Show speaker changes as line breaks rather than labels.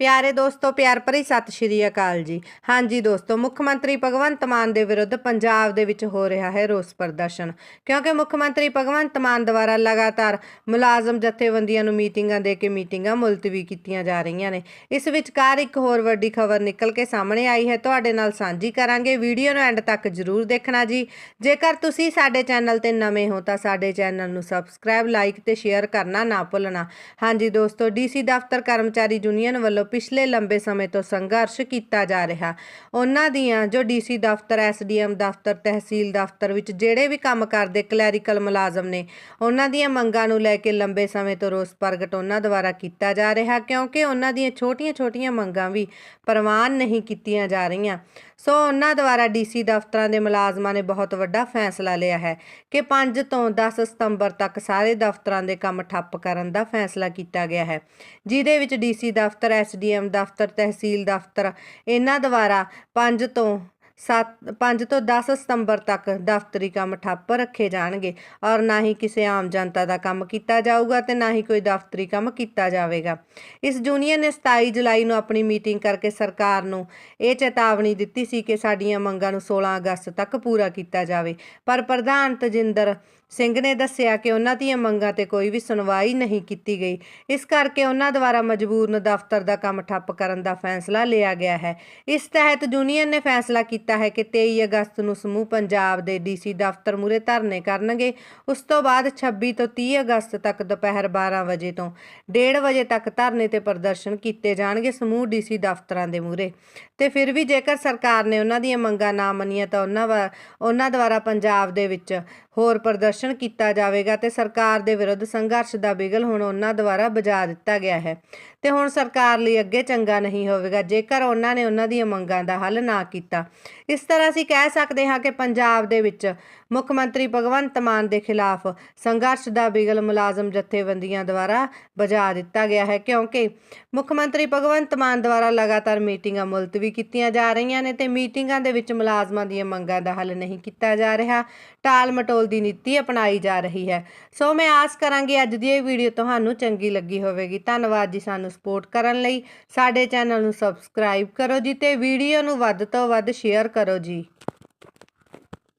ਪਿਆਰੇ ਦੋਸਤੋ, ਪਿਆਰ ਭਰੀ ਸਤਿ ਸ਼੍ਰੀ ਅਕਾਲ ਜੀ। ਹਾਂਜੀ ਦੋਸਤੋ, ਮੁੱਖ ਮੰਤਰੀ ਭਗਵੰਤ ਮਾਨ ਦੇ ਵਿਰੁੱਧ ਪੰਜਾਬ ਦੇ ਵਿੱਚ ਹੋ ਰਿਹਾ ਹੈ ਰੋਸ ਪ੍ਰਦਰਸ਼ਨ। ਕਿਉਂਕਿ ਮੁੱਖ ਮੰਤਰੀ ਭਗਵੰਤ ਮਾਨ ਦੁਆਰਾ ਲਗਾਤਾਰ ਮੁਲਾਜ਼ਮ ਜਥੇਬੰਦੀਆਂ ਨੂੰ ਮੀਟਿੰਗਾਂ ਦੇ ਕੇ ਮੀਟਿੰਗਾਂ ਮੁਲਤਵੀ ਕੀਤੀਆਂ ਜਾ ਰਹੀਆਂ ਨੇ। ਇਸ ਵਿਚਕਾਰ ਇੱਕ ਹੋਰ ਵੱਡੀ ਖਬਰ ਨਿਕਲ ਕੇ ਸਾਹਮਣੇ ਆਈ ਹੈ। ਤੁਹਾਡੇ ਨਾਲ ਸਾਂਝੀ ਕਰਾਂਗੇ। ਵੀਡੀਓ ਨੂੰ ਐਂਡ ਤੱਕ ਜ਼ਰੂਰ ਦੇਖਣਾ ਜੀ। ਜੇਕਰ ਤੁਸੀਂ ਸਾਡੇ ਚੈਨਲ ਤੇ ਨਵੇਂ ਹੋ ਤਾਂ ਸਾਡੇ ਚੈਨਲ ਨੂੰ ਸਬਸਕ੍ਰਾਈਬ, ਲਾਈਕ ਤੇ ਸ਼ੇਅਰ ਕਰਨਾ ਨਾ ਭੁੱਲਣਾ। ਹਾਂਜੀ ਦੋਸਤੋ ਡੀਸੀ ਦਫ਼ਤਰ ਕਰਮਚਾਰੀ ਯੂਨੀਅਨ ਵੱਲੋਂ ਪਿਛਲੇ ਲੰਬੇ ਸਮੇਂ ਤੋਂ ਸੰਘਰਸ਼ ਕੀਤਾ ਜਾ ਰਿਹਾ। ਉਹਨਾਂ ਦੀਆਂ ਜੋ ਡੀਸੀ ਦਫ਼ਤਰ ਐਸਡੀਐਮ ਦਫ਼ਤਰ, ਤਹਿਸੀਲ ਦਫ਼ਤਰ ਵਿੱਚ ਜਿਹੜੇ ਵੀ ਕੰਮ ਕਰਦੇ ਕਲੈਰੀਕਲ ਮੁਲਾਜ਼ਮ ਨੇ, ਉਹਨਾਂ ਦੀਆਂ ਮੰਗਾਂ ਨੂੰ ਲੈ ਕੇ ਲੰਬੇ ਸਮੇਂ ਤੋਂ ਰੋਸ ਪ੍ਰਗਟ ਉਹਨਾਂ ਦੁਆਰਾ ਕੀਤਾ ਜਾ ਰਿਹਾ ਕਿਉਂਕਿ ਉਹਨਾਂ ਦੀਆਂ ਛੋਟੀਆਂ-ਛੋਟੀਆਂ ਮੰਗਾਂ ਵੀ ਪ੍ਰਵਾਨ ਨਹੀਂ ਕੀਤੀਆਂ ਜਾ ਰਹੀਆਂ। ਸੋ ਉਹਨਾਂ ਦੁਆਰਾ ਡੀਸੀ ਦਫ਼ਤਰਾਂ ਦੇ ਮੁਲਾਜ਼ਮਾਂ ਨੇ ਬਹੁਤ ਵੱਡਾ ਫੈਸਲਾ ਲਿਆ ਹੈ ਕਿ 5 ਤੋਂ 10 ਸਤੰਬਰ ਤੱਕ ਸਾਰੇ ਦਫ਼ਤਰਾਂ ਦੇ ਕੰਮ ਠੱਪ ਕਰਨ ਦਾ ਫੈਸਲਾ ਕੀਤਾ ਗਿਆ ਹੈ, ਜਿਹਦੇ ਵਿੱਚ ਡੀਸੀ ਦਫ਼ਤਰ ਐਸਡੀਐਮ ਦਫ਼ਤਰ ਤਹਿਸੀਲ ਦਫ਼ਤਰ ਇਹਨਾਂ ਦੁਆਰਾ ਪੰਜ ਤੋਂ 7 5 ਤੋਂ 10 ਸਤੰਬਰ ਤੱਕ ਦਫ਼ਤਰੀ ਕੰਮ ਠੱਪ ਰੱਖੇ ਜਾਣਗੇ ਔਰ ਨਾ ਹੀ ਕਿਸੇ ਆਮ ਜਨਤਾ ਦਾ ਕੰਮ ਕੀਤਾ ਜਾਊਗਾ ਤੇ ਨਾ ਹੀ ਕੋਈ ਦਫ਼ਤਰੀ ਕੰਮ ਕੀਤਾ ਜਾਵੇਗਾ। ਇਸ ਯੂਨੀਅਨ ਨੇ 27 ਜੁਲਾਈ ਨੂੰ ਆਪਣੀ ਮੀਟਿੰਗ ਕਰਕੇ ਸਰਕਾਰ ਨੂੰ ਇਹ ਚੇਤਾਵਨੀ ਦਿੱਤੀ ਸੀ ਕਿ ਸਾਡੀਆਂ ਮੰਗਾਂ ਨੂੰ 16 ਅਗਸਤ ਤੱਕ ਪੂਰਾ ਕੀਤਾ ਜਾਵੇ। ਪਰ ਪ੍ਰਧਾਨ ਤਜਿੰਦਰ ਸਿੰਘ ਨੇ ਦੱਸਿਆ ਕਿ ਉਹਨਾਂ ਦੀਆਂ ਮੰਗਾਂ ਤੇ ਕੋਈ ਵੀ ਸੁਣਵਾਈ ਨਹੀਂ ਕੀਤੀ ਗਈ। ਇਸ ਕਰਕੇ ਉਹਨਾਂ ਦੁਆਰਾ ਮਜਬੂਰਨ ਦਫ਼ਤਰ ਦਾ ਕੰਮ ਠੱਪ ਕਰਨ ਦਾ ਫੈਸਲਾ ਲਿਆ ਗਿਆ ਹੈ। ਇਸ ਤਹਿਤ ਯੂਨੀਅਨ ਨੇ ਫੈਸਲਾ ਕੀਤਾ ਕੀਤਾ ਹੈ ਕਿ 23 ਅਗਸਤ ਨੂੰ ਸਮੂਹ ਪੰਜਾਬ ਦੇ ਡੀਸੀ ਦਫ਼ਤਰ ਮੂਰੇ ਧਰਨੇ ਕਰਨਗੇ। ਉਸ ਤੋਂ ਬਾਅਦ 26 ਤੋਂ 30 ਅਗਸਤ ਤੱਕ ਦੁਪਹਿਰ 12 ਵਜੇ ਤੋਂ 1:30 ਵਜੇ ਤੱਕ ਧਰਨੇ ਤੇ ਪ੍ਰਦਰਸ਼ਨ ਕੀਤੇ ਜਾਣਗੇ ਸਮੂਹ ਡੀਸੀ ਦਫ਼ਤਰਾਂ ਦੇ ਮੂਰੇ ਤੇ ਫਿਰ ਵੀ ਜੇਕਰ ਸਰਕਾਰ ਨੇ ਉਹਨਾਂ ਦੀਆਂ ਮੰਗਾਂ ਨਾ ਮੰਨੀਆਂ ਤਾਂ ਉਹਨਾਂ ਵਾ- ਉਹਨਾਂ ਦੁਆਰਾ ਪੰਜਾਬ ਦੇ ਵਿੱਚ ਹੋਰ ਪ੍ਰਦਰਸ਼ਨ ਕੀਤਾ ਜਾਵੇਗਾ ਤੇ ਸਰਕਾਰ ਦੇ ਵਿਰੁੱਧ ਸੰਘਰਸ਼ ਦਾ ਬਿਗਲ ਹੁਣ ਉਹਨਾਂ ਦੁਆਰਾ ਬਜਾ ਦਿੱਤਾ ਗਿਆ ਹੈ। ਤੇ ਹੁਣ ਸਰਕਾਰ ਲਈ ਅੱਗੇ ਚੰਗਾ ਨਹੀਂ ਹੋਵੇਗਾ। ਜੇਕਰ ਉਹਨਾਂ ਨੇ ਉਹਨਾਂ ਦੀਆਂ ਮੰਗਾਂ ਦਾ ਹੱਲ ਨਾ ਕੀਤਾ ਇਸ ਤਰ੍ਹਾਂ ਅਸੀਂ ਕਹਿ ਸਕਦੇ ਹਾਂ ਕਿ ਪੰਜਾਬ ਦੇ ਵਿੱਚ ਮੁੱਖ ਮੰਤਰੀ ਭਗਵੰਤ ਮਾਨ ਦੇ ਖਿਲਾਫ ਸੰਘਰਸ਼ ਦਾ ਬਿਗਲ ਮੁਲਾਜ਼ਮ ਜਥੇਬੰਦੀਆਂ ਦੁਆਰਾ ਬਜਾ ਦਿੱਤਾ ਗਿਆ ਹੈ, ਕਿਉਂਕਿ ਮੁੱਖ ਮੰਤਰੀ ਭਗਵੰਤ ਮਾਨ ਦੁਆਰਾ ਲਗਾਤਾਰ ਮੀਟਿੰਗਾਂ ਮੁਲਤਵੀ ਕੀਤੀਆਂ ਜਾ ਰਹੀਆਂ ਨੇ ਤੇ ਮੀਟਿੰਗਾਂ ਦੇ ਵਿੱਚ ਮੁਲਾਜ਼ਮਾਂ ਦੀਆਂ ਮੰਗਾਂ ਦਾ ਹੱਲ ਨਹੀਂ ਕੀਤਾ ਜਾ ਰਿਹਾ। ਟਾਲ ਮਟੋਲ ਦੀ ਨੀਤੀ ਅਪਣਾਈ ਜਾ ਰਹੀ ਹੈ। ਸੋ ਮੈਂ ਆਸ ਕਰਾਂਗੀ ਅੱਜ ਦੀ ਇਹ ਵੀਡੀਓ ਤੁਹਾਨੂੰ ਚੰਗੀ ਲੱਗੀ ਹੋਵੇਗੀ। ਧੰਨਵਾਦ ਜੀ ਸਾਨੂੰ ਸਪੋਰਟ ਕਰਨ ਲਈ। ਸਾਡੇ ਚੈਨਲ ਨੂੰ ਸਬਸਕ੍ਰਾਈਬ ਕਰੋ ਜੀ ਤੇ ਵੀਡੀਓ ਨੂੰ ਵੱਧ ਤੋਂ ਵੱਧ ਸ਼ੇਅਰ ਸ਼ੇਅਰ ਕਰੋ ਜੀ।